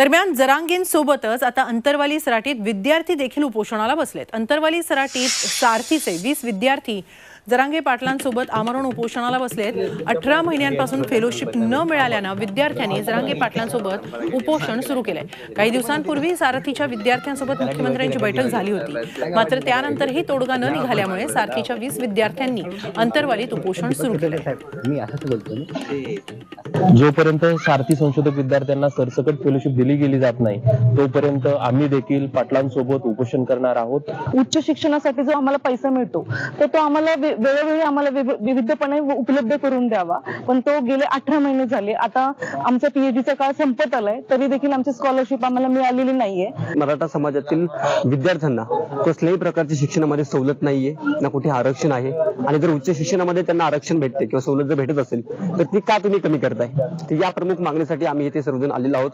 दरम्यान जरांगेंसोबतच आता अंतरवाली सराटीत विद्यार्थी देखील उपोषणाला बसलेत. अंतरवाली सराटीत सारथीचे वीस विद्यार्थी जरांगे पाटलांसोबत आमरण उपोषणाला बसलेत. अठरा महिन्यांपासून फेलोशिप न मिळाल्यानं विद्यार्थ्यांनी जरांगे पाटलांसोबत उपोषण सुरू केलंय. काही दिवसांपूर्वी सारथीच्या विद्यार्थ्यांसोबत मुख्यमंत्र्यांची बैठक झाली होती. मात्र त्यानंतरही तोडगा न निघाल्यामुळे सारथीच्या वीस विद्यार्थ्यांनी अंतरवालीत उपोषण सुरू केलंय. ना. जोपर्यंत सारथी संशोधक विद्यार्थ्यांना सरसकट फेलोशिप दिली गेली जात नाही तोपर्यंत आम्ही देखील पाटलांसोबत उपोषण करणार आहोत. उच्च शिक्षणासाठी जो आम्हाला पैसा मिळतो तर तो आम्हाला वेळोवेळी आम्हाला विविधपणे उपलब्ध करून द्यावा. पण तो गेले अठरा महिने झाले. आता आमचा पीएचडीचा काळ संपत आलाय. तरी देखील आमची स्कॉलरशिप आम्हाला मिळालेली नाहीये. मराठा समाजातील विद्यार्थ्यांना कसल्याही प्रकारची शिक्षणामध्ये सवलत नाहीये ना कुठे आरक्षण आहे. आणि जर उच्च शिक्षणामध्ये त्यांना आरक्षण भेटते किंवा सवलत जर भेटत असेल तर ती का तुम्ही कमी करताय? या प्रमुख मागणीसाठी आम्ही इथे सर्वजण आलेलो आहोत.